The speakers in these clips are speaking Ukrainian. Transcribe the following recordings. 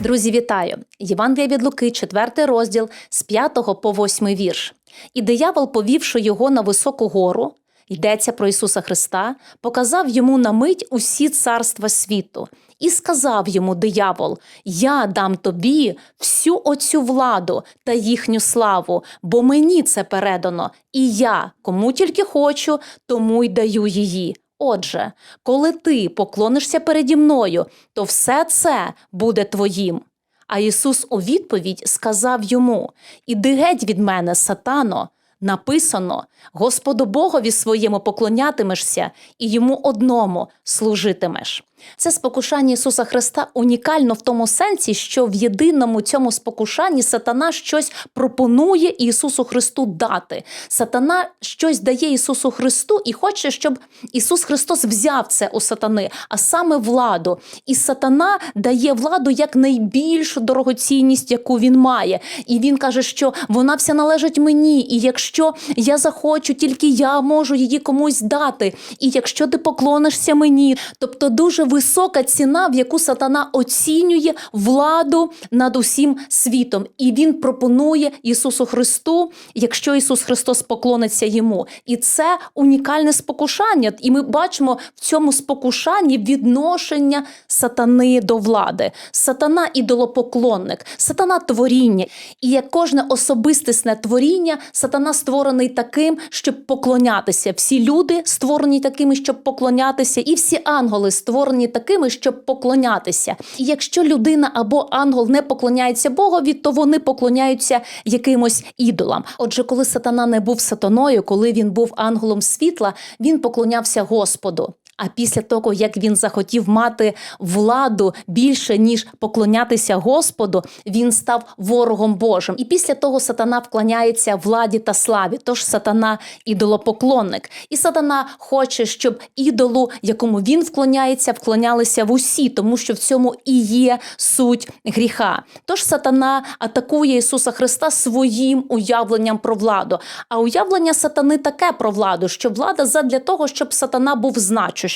Друзі, вітаю! Євангелія від Луки, 4 розділ з 5 по 8 вірш. І диявол, повівши його на високу гору, йдеться про Ісуса Христа, показав йому на мить усі царства світу. І сказав йому диявол: Я дам тобі всю оцю владу та їхню славу, бо мені це передано, і я, кому тільки хочу, тому й даю її. Отже, коли ти поклонишся переді мною, то все це буде твоїм. А Ісус у відповідь сказав йому: Іди геть від мене, сатано. Написано: Господу Богові своєму поклонятимешся і йому одному служитимеш. Це спокушання Ісуса Христа унікально в тому сенсі, що в єдиному цьому спокушанні сатана щось пропонує Ісусу Христу дати. Сатана щось дає Ісусу Христу і хоче, щоб Ісус Христос взяв це у сатани, а саме владу. І сатана дає владу як найбільшу дорогоцінність, яку він має. І він каже, що вона вся належить мені. І якщо я захочу, тільки я можу її комусь дати. І якщо ти поклонишся мені, тобто дуже висока ціна, в яку сатана оцінює владу над усім світом. І він пропонує Ісусу Христу, якщо Ісус Христос поклониться йому. І це унікальне спокушання. І ми бачимо в цьому спокушанні відношення сатани до влади. Сатана ідолопоклонник, сатана творіння. І як кожне особистісне творіння, сатана створений таким, щоб поклонятися. Всі люди створені такими, щоб поклонятися, і всі ангели створені такими, щоб поклонятися. І якщо людина або ангел не поклоняється Богові, то вони поклоняються якимось ідолам. Отже, коли сатана не був сатаною, коли він був ангелом світла, він поклонявся Господу. А після того, як він захотів мати владу більше ніж поклонятися Господу, він став ворогом Божим. І після того сатана вклоняється владі та славі. Тож сатана ідолопоклонник. І сатана хоче, щоб ідолу, якому він вклоняється, вклонялися в усі, тому що в цьому і є суть гріха. Тож сатана атакує Ісуса Христа своїм уявленням про владу. А уявлення сатани таке про владу, що влада задля того, щоб сатана був значущим.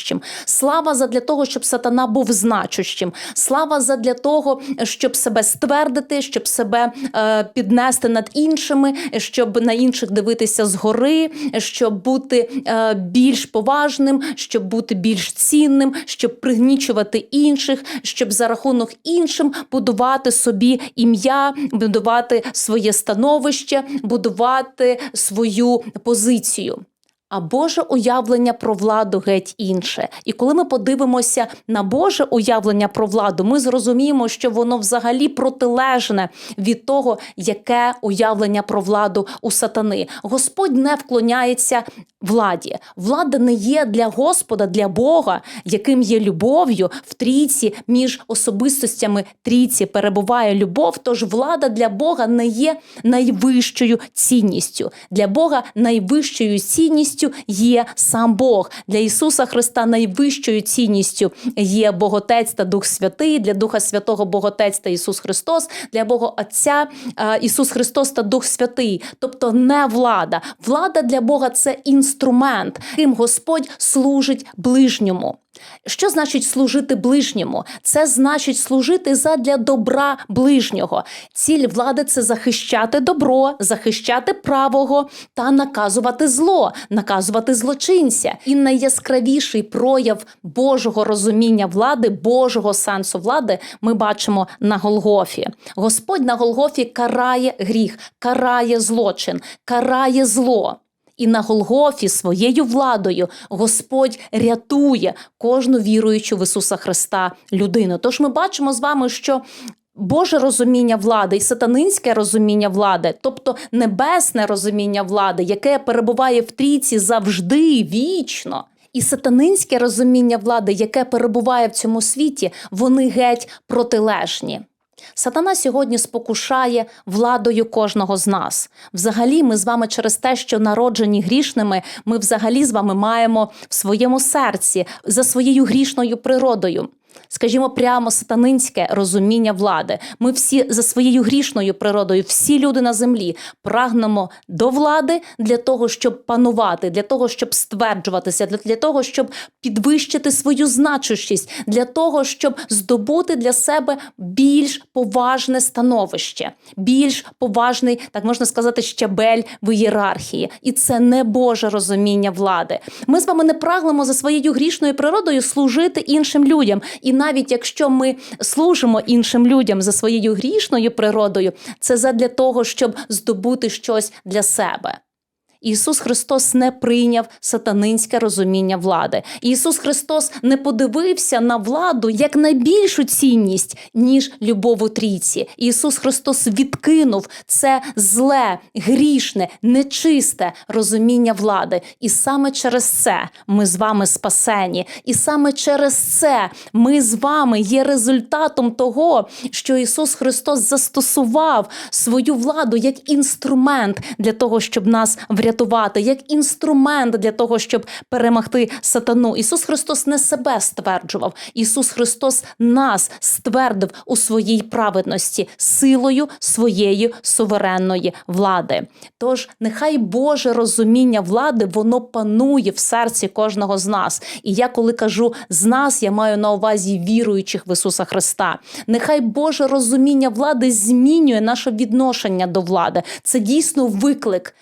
Слава задля того, щоб сатана був значущим. Слава задля того, щоб себе ствердити, щоб себе е, піднести над іншими, щоб на інших дивитися згори, щоб бути е, більш поважним, щоб бути більш цінним, щоб пригнічувати інших, щоб за рахунок іншим будувати собі ім'я, будувати своє становище, будувати свою позицію. А Боже уявлення про владу геть інше. І коли ми подивимося на Боже уявлення про владу, ми зрозуміємо, що воно взагалі протилежне від того, яке уявлення про владу у сатани. Господь не вклоняється владі. Влада не є для Господа, для Бога, яким є любов'ю в трійці між особистостями трійці перебуває любов. Тож влада для Бога не є найвищою цінністю. Для Бога найвищою цінністю є сам Бог. Для Ісуса Христа найвищою цінністю є Боготець та Дух Святий, для Духа Святого Боготець та Ісус Христос, для Бога Отця е, Ісус Христос та Дух Святий. Тобто не влада. Влада для Бога це інструмент, ким Господь служить ближньому. Що значить служити ближньому? Це значить служити задля добра ближнього. Ціль влади це захищати добро, захищати правого та наказувати зло, наказувати злочинця. І найяскравіший прояв Божого розуміння влади, Божого сенсу влади ми бачимо на Голгофі. Господь на Голгофі карає гріх, карає злочин, карає зло. І на Голгофі своєю владою Господь рятує кожну віруючу в Ісуса Христа людину. Тож ми бачимо з вами, що Боже розуміння влади і сатанинське розуміння влади, тобто небесне розуміння влади, яке перебуває в трійці завжди вічно. І сатанинське розуміння влади, яке перебуває в цьому світі, вони геть протилежні. Сатана сьогодні спокушає владою кожного з нас. Взагалі, ми з вами через те, що народжені грішними, ми взагалі з вами маємо в своєму серці за своєю грішною природою. Скажімо, прямо сатанинське розуміння влади. Ми всі за своєю грішною природою, всі люди на землі прагнемо до влади для того, щоб панувати, для того, щоб стверджуватися, для, того, щоб підвищити свою значущість, для того, щоб здобути для себе більш поважне становище, більш поважний, так можна сказати, щабель в ієрархії. І це не Боже розуміння влади. Ми з вами не прагнемо за своєю грішною природою служити іншим людям. І навіть якщо ми служимо іншим людям за своєю грішною природою, це задля того, щоб здобути щось для себе. Ісус Христос не прийняв сатанинське розуміння влади. Ісус Христос не подивився на владу як на більшу цінність, ніж любов у трійці. Ісус Христос відкинув це зле, грішне, нечисте розуміння влади. І саме через це ми з вами спасені. І саме через це ми з вами є результатом того, що Ісус Христос застосував свою владу як інструмент для того, щоб нас врятувати, як інструмент для того, щоб перемогти сатану. Ісус Христос не себе стверджував. Ісус Христос нас ствердив у своїй праведності силою своєї суверенної влади. Тож нехай Боже розуміння влади воно панує в серці кожного з нас. І я, коли кажу з нас, я маю на увазі віруючих в Ісуса Христа. Нехай Боже розуміння влади змінює наше відношення до влади. Це дійсно виклик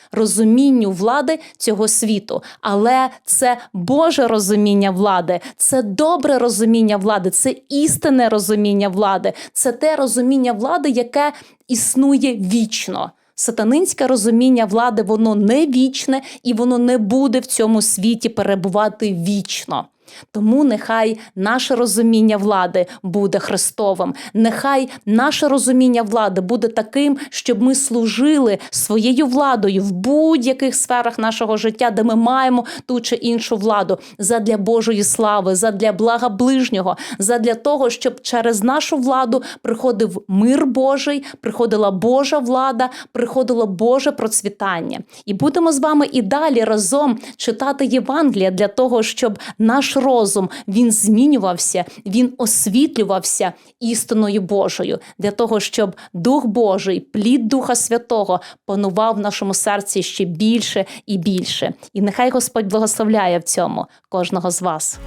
розумінню влади цього світу. Але це Боже розуміння влади, це добре розуміння влади, це істинне розуміння влади, це те розуміння влади, яке існує вічно. Сатанинське розуміння влади, воно не вічне і воно не буде в цьому світі перебувати вічно. Тому нехай наше розуміння влади буде Христовим. Нехай наше розуміння влади буде таким, щоб ми служили своєю владою в будь-яких сферах нашого життя, де ми маємо ту чи іншу владу задля Божої слави, задля блага ближнього, задля того, щоб через нашу владу приходив мир Божий, приходила Божа влада, приходило Боже процвітання. І будемо з вами і далі разом читати Євангелія для того, щоб наш розум він змінювався, він освітлювався істиною Божою, для того, щоб Дух Божий, плід Духа Святого панував в нашому серці ще більше і більше. І нехай Господь благословляє в цьому кожного з вас.